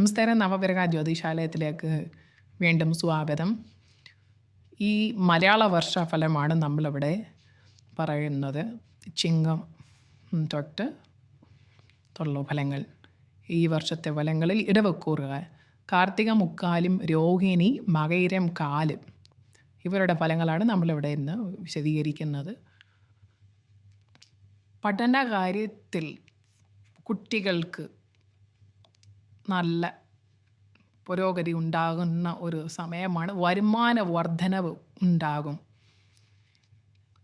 നമസ്കാരം. നവഗ്രഹ ജ്യോതിശാലയത്തിലേക്ക് വീണ്ടും സ്വാഗതം. ഈ മലയാള വർഷഫലമാണ് നമ്മളിവിടെ പറയുന്നത്. ചിങ്ങം തൊട്ട് തൊള്ളു ഫലങ്ങൾ. ഈ വർഷത്തെ ഫലങ്ങളിൽ ഇടവക്കൂറുക കാർത്തിക മുക്കാലും രോഹിണി മകൈരം കാലും. ഇവരുടെ ഫലങ്ങളാണ് നമ്മളിവിടെ ഇന്ന് വിശദീകരിക്കുന്നത്. പഠന കാര്യത്തിൽ കുട്ടികൾക്ക് നല്ല പുരോഗതി ഉണ്ടാകുന്ന ഒരു സമയമാണ്. വരുമാന വർധനവ് ഉണ്ടാകും.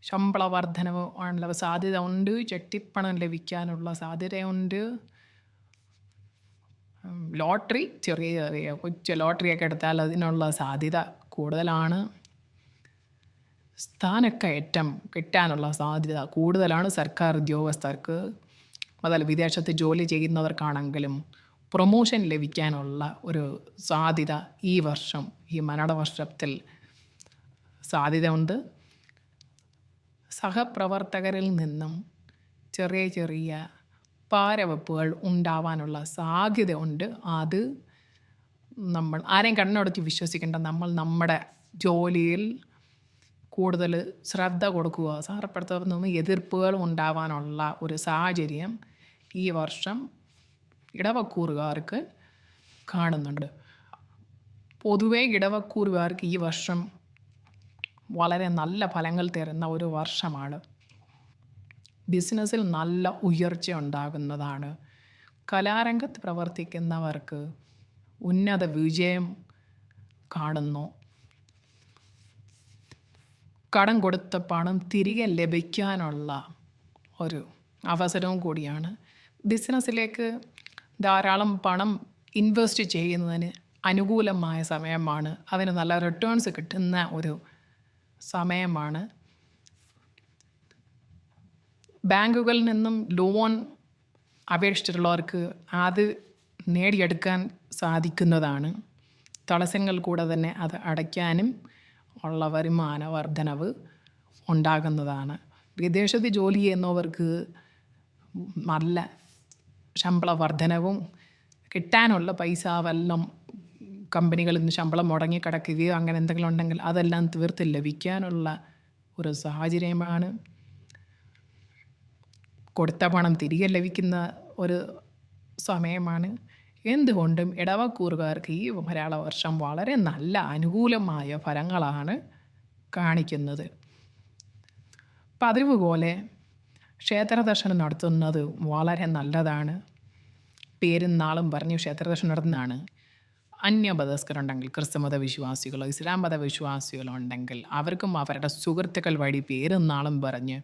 ശമ്പള വർധനവ് ആണുള്ള സാധ്യത ഉണ്ട്. ചെട്ടിപ്പണം ലഭിക്കാനുള്ള സാധ്യതയുണ്ട്. ലോട്ടറി ചെറിയ ചെറിയ കൊച്ചു ലോട്ടറിയൊക്കെ എടുത്താൽ അതിനുള്ള സാധ്യത കൂടുതലാണ്. സ്ഥാനക്കയറ്റം കിട്ടാനുള്ള സാധ്യത കൂടുതലാണ്. സർക്കാർ ഉദ്യോഗസ്ഥർക്ക് മുതൽ വിദേശത്ത് ജോലി ചെയ്യുന്നവർക്കാണെങ്കിലും പ്രൊമോഷൻ ലഭിക്കാനുള്ള ഒരു സാധ്യത ഈ വർഷം ഈ മലയാള വർഷത്തിൽ സാധ്യതയുണ്ട്. സഹപ്രവർത്തകരിൽ നിന്നും ചെറിയ ചെറിയ പാരവെപ്പുകൾ ഉണ്ടാവാനുള്ള സാധ്യതയുണ്ട്. അത് നമ്മൾ ആരെയും കണ്ണടച്ച് വിശ്വസിക്കേണ്ട നമ്മൾ നമ്മുടെ ജോലിയിൽ കൂടുതൽ ശ്രദ്ധ കൊടുക്കുക സഹപ്രവർത്തകരിൽ നിന്ന് എതിർപ്പുകൾ ഉണ്ടാവാനുള്ള ഒരു സാഹചര്യം ഈ വർഷം ഇടവക്കൂറുകാർക്ക് കാണുന്നുണ്ട്. പൊതുവേ ഇടവക്കൂറുകാർക്ക് ഈ വർഷം വളരെ നല്ല ഫലങ്ങൾ തരുന്ന ഒരു വർഷമാണ്. ബിസിനസ്സിൽ നല്ല ഉയർച്ച ഉണ്ടാകുന്നതാണ്. കലാരംഗത്ത് പ്രവർത്തിക്കുന്നവർക്ക് ഉന്നത വിജയം കാണുന്നു. കടം കൊടുത്ത പണം തിരികെ ലഭിക്കാനുള്ള ഒരു അവസരവും കൂടിയാണ് ബിസിനസ്സിലേക്ക് ധാരാളം പണം ഇൻവെസ്റ്റ് ചെയ്യുന്നതിന് അനുകൂലമായ സമയമാണ്. അതിന് നല്ല റിട്ടേൺസ് കിട്ടുന്ന ഒരു സമയമാണ്. ബാങ്കുകളിൽ നിന്നും ലോൺ അപേക്ഷിച്ചിട്ടുള്ളവർക്ക് അത് നേടിയെടുക്കാൻ സാധിക്കുന്നതാണ്. തടസ്സങ്ങൾ കൂടെ തന്നെ അത് അടയ്ക്കാനും ഉള്ള വരുമാന വർധനവ് ഉണ്ടാകുന്നതാണ്. വിദേശത്ത് ജോലി ചെയ്യുന്നവർക്ക് നല്ല ശമ്പള വർധനവും കിട്ടാനുള്ള പൈസ വല്ലം കമ്പനികളിൽ നിന്ന് ശമ്പളം മുടങ്ങി കിടക്കുകയോ അങ്ങനെ എന്തെങ്കിലും ഉണ്ടെങ്കിൽ അതെല്ലാം തീർത്ത് ലഭിക്കാനുള്ള ഒരു സാഹചര്യമാണ്. കൊടുത്ത പണം തിരികെ ലഭിക്കുന്ന ഒരു സമയമാണ്. എന്തുകൊണ്ടും ഇടവക്കൂറുകാർക്ക് ഈ മലയാള വർഷം വളരെ നല്ല അനുകൂലമായ ഫലങ്ങളാണ് കാണിക്കുന്നത്. പതിവ് പോലെ ക്ഷേത്ര ദർശനം നടത്തുന്നത് വളരെ നല്ലതാണ്. പേരും നാളും പറഞ്ഞു ക്ഷേത്ര ദർശനം നടത്തുന്നതാണ്. അന്യമതസ്ഥരുണ്ടെങ്കിൽ ക്രിസ്തുമത വിശ്വാസികളോ ഇസ്ലാം മത വിശ്വാസികളോ ഉണ്ടെങ്കിൽ അവർക്കും അവരുടെ സുഹൃത്തുക്കൾ വഴി പേരും നാളും പറഞ്ഞ്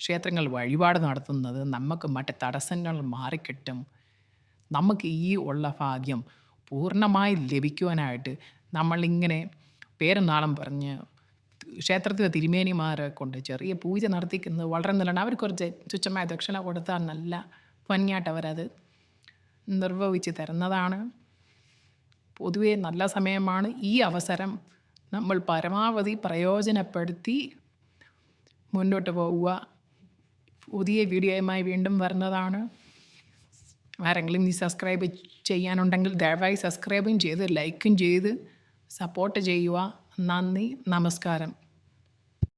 ക്ഷേത്രങ്ങൾ വഴിപാട് നടത്തുന്നത് നമുക്ക് മറ്റ് തടസ്സങ്ങൾ മാറിക്കിട്ടും. നമുക്ക് ഈ ഉള്ള ഭാഗ്യം പൂർണമായി ലഭിക്കുവാനായിട്ട് നമ്മളിങ്ങനെ പേരും നാളും പറഞ്ഞ് ക്ഷേത്രത്തിലെ തിരുമേനിമാരെ കൊണ്ട് ചെറിയ പൂജ നടത്തിക്കുന്നത് വളരെ നല്ലതാണ്. അവർ കുറച്ച് തുച്ഛമായ ദക്ഷിണ കൊടുത്താൽ നല്ല ഭംഗിയായിട്ട് അവരത് നിർവഹിച്ച് തരുന്നതാണ്. പൊതുവേ നല്ല സമയമാണ്. ഈ അവസരം നമ്മൾ പരമാവധി പ്രയോജനപ്പെടുത്തി മുന്നോട്ട് പോവുക. പുതിയ വീഡിയോയുമായി വീണ്ടും വരുന്നതാണ്. ആരെങ്കിലും ഈ സബ്സ്ക്രൈബ് ചെയ്യാനുണ്ടെങ്കിൽ ദയവായി സബ്സ്ക്രൈബും ചെയ്ത് ലൈക്കും ചെയ്ത് സപ്പോർട്ട് ചെയ്യുക. നന്ദി നമസ്കാരം.